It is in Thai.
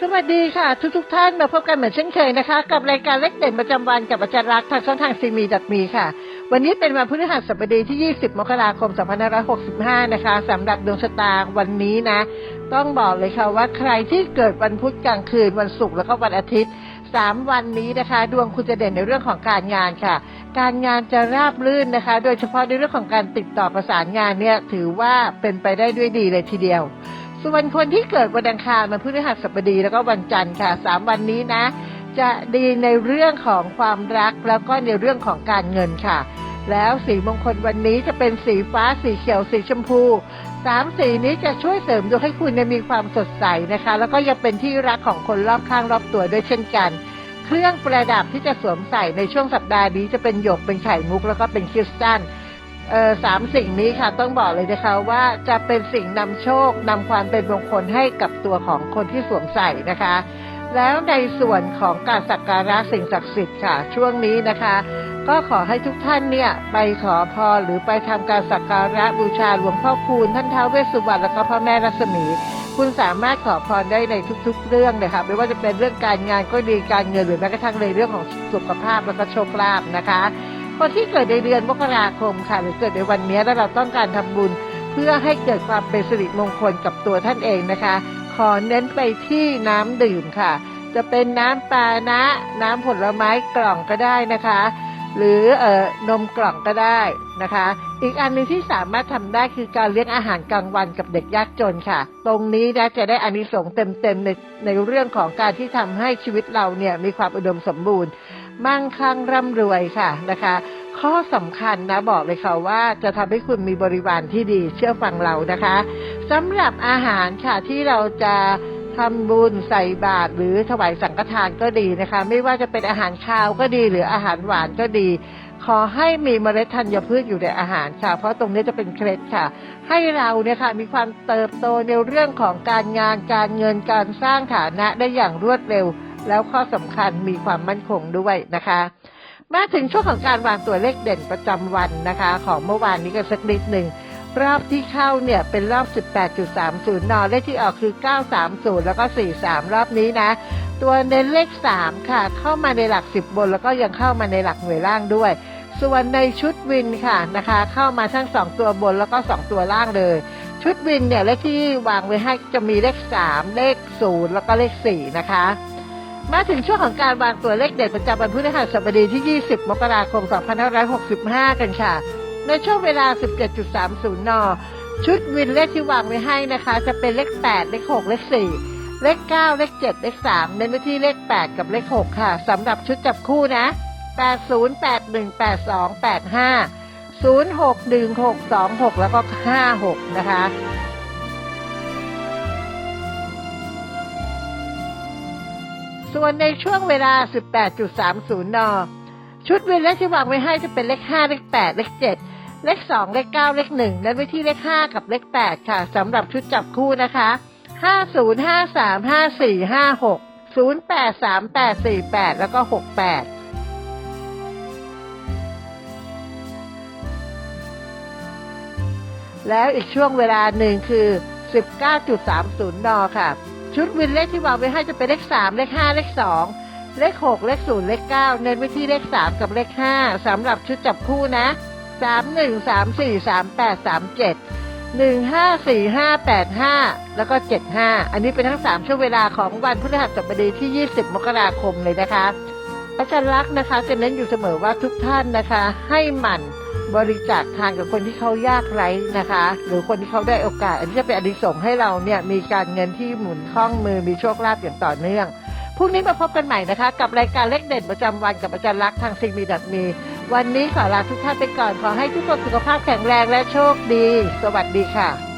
สวัสดีค่ะ ทุกทุกท่านมาพบกันเหมือนเช่นเคยนะคะ กับรายการเล็กเด่นประจำวันกับอาจารย์รักทางช่องทางซีมีดัดมีค่ะ วันนี้เป็นวันพฤหัสบดีที่ 20 มกราคม 2565 นะคะสำหรับดวงชะตาวันนี้นะ ต้องบอกเลยค่ะว่าใครที่เกิดวันพุธกลางคืนวันศุกร์แล้วก็วันอาทิตย์สามวันนี้นะคะ ดวงคุณจะเด่นในเรื่องของการงานค่ะ การงานจะราบรื่นนะคะ โดยเฉพาะในเรื่องของการติดต่อประสานงานเนี่ยถือว่าเป็นไปได้ด้วยดีเลยทีเดียว ส่วนคนที่เกิดวันอังคารวันพฤหัสบดีแล้วก็วันจันทร์ค่ะสามวันนี้นะ จะดีในเรื่องของความรักแล้วก็ในเรื่องของการเงินค่ะ แล้วสีมงคลวันนี้จะเป็นสีฟ้าสีเขียวสีชมพูสามสีนี้จะช่วยเสริมดวงให้คุณเนี่ยมีความสดใสนะคะ แล้วก็ยังเป็นที่รักของคนรอบข้างรอบตัวด้วยเช่นกัน เครื่องประดับที่จะสวมใส่ในช่วงสัปดาห์นี้จะเป็นหยกเป็นไข่มุกแล้วก็เป็นคริสตัล เออสามสิ่งนี้ค่ะต้องบอกเลยนะคะว่าจะเป็นสิ่งนำโชคนำความเป็นมงคลให้กับตัวของคนที่สวมใส่นะคะ แล้วในส่วนของการสักการะสิ่งศักดิ์สิทธิ์ค่ะช่วงนี้นะคะ ก็ขอให้ทุกท่านเนี่ยไปขอพรหรือไปทำการสักการะบูชาหลวงพ่อคูณท่านท้าวเวสสุวรรณแล้วก็พระแม่รัศมี คุณสามารถขอพรได้ในทุก ๆ เรื่องเลยค่ะไม่ว่าจะเป็นเรื่องการงานก็ดีการเงินหรือแม้กระทั่งในเรื่องของสุขภาพแล้วก็โชคลาภนะคะ คนที่เกิดในเดือนมกราคมค่ะ หรือเกิดในวันนี้แล้วเราต้องการทำบุญ เพื่อให้เกิดความเป็นสิริมงคลกับตัวท่านเองนะคะ ขอเน้นไปที่น้ำดื่มค่ะ จะเป็นน้ำปานะ น้ำผลไม้กล่องก็ได้นะคะ หรือเอ่อนมกล่องก็ได้นะคะ อีกอันหนึงที่สามารถทำได้คือการเลี้ยงอาหารกลางวันกับเด็กยากจนค่ะ ตรงนี้นะจะได้อานิสงส์เต็มๆในในเรื่องของการที่ทำให้ชีวิตเราเนี่ยมีความอุดมสมบูรณ์ มั่งคั่งร่ำรวยค่ะนะคะ ข้อสำคัญนะบอกเลยค่ะว่าจะทำให้คุณมีบริวารที่ดีเชื่อฟังเรานะคะสำหรับอาหารค่ะที่เราจะทำบุญใส่บาตรหรือถวายสังฆทานก็ดีนะคะ ไม่ว่าจะเป็นอาหารคาวก็ดีหรืออาหารหวานก็ดี ขอให้มีเมล็ดธัญพืชอยู่ในอาหารค่ะ เพราะตรงนี้จะเป็นเคล็ดค่ะ ให้เราเนี่ยค่ะมีความเติบโตในเรื่องของการงานการเงินการสร้างฐานะได้อย่างรวดเร็ว แล้วข้อสำคัญมีความมั่นคงด้วยนะคะ มาถึงช่วงของการวางตัวเลขเด่นประจำวันนะคะ ของเมื่อวานนี้กันสักนิดหนึ่งรอบที่เข้าเนี่ยเป็นรอบ 18.30นเลขที่ออกคือ 930 แล้วก็ 43 รอบนี้นะ ตัวเน้นเลข 3 ค่ะ เข้ามาในหลัก 10 บน แล้วก็ยังเข้ามาในหลักหน่วยล่างด้วย ส่วนในชุดวินค่ะนะคะ เข้ามาทั้ง 2 ตัวบนแล้วก็ 2 ตัวล่างเลย ชุดวินเนี่ยเลขที่วางไว้ให้จะมีเลข 3 เลข 0 แล้วก็เลข 4 นะคะ มาถึงช่วงของการวางตัวเลขเด่นประจำวันพฤหัสบดีที่ 20 มกราคม 2565 กันค่ะ ในช่วงเวลา 17.30 น ชุดวินเลขที่วางไว้ให้นะคะ จะเป็นเลข 8 เลข 6 เลข 4 เลข 9 เลข 7 เลข 3 เน้นไปที่เลข 8 กับเลข 6 ค่ะสำหรับชุดจับคู่นะ 80 81 82 85 06 16 26 แล้วก็ 56 นะคะ ส่วนในช่วงเวลา 18.30 น ชุดวินเลขที่วางไว้ให้จะเป็นเลข 5 เลข 8 เลข 7 เลข 2 เลข 9 เลข 1 และไว้ที่เลข 5 กับเลข 8 ค่ะสำหรับชุดจับคู่นะคะ 50 53 54 56 08 38 48 แล้วก็ 68แล้วอีกช่วงเวลาหนึ่งคือ 19.30 น ค่ะ ชุดวินเลขที่วางไว้ให้จะเป็นเลข3เลข5เลข2เลข6เลข0เลข9เน้นไปที่เลข3กับเลข5สำหรับชุดจับคู่นะ3 1 3 4 3 8 3 7 1 5 4 5 8 5แล้วก็75อันนี้เป็นทั้ง3ช่วงเวลาของวันพฤหัสบดีที่20มกราคมเลยนะคะอาจารย์ลักษณ์นะคะจะเน้นอยู่เสมอว่าทุกท่านนะคะ ให้หมั่น บริจาคทานกับคนที่เขายากไร้นะคะ หรือคนที่เขาได้โอกาส อันนี้จะเป็นอดิสงให้เราเนี่ยมีการเงินที่หมุนคล่องมือมีโชคลาภอย่างต่อเนื่องพรุ่งนี้มาพบกันใหม่นะคะ กับรายการเลขเด่นประจำวันกับอาจารย์ลักษณ์ทางซิงมีดัดมี วันนี้ขอลาทุกท่านไปก่อนขอให้ทุกคนสุขภาพแข็งแรงและโชคดี สวัสดีค่ะ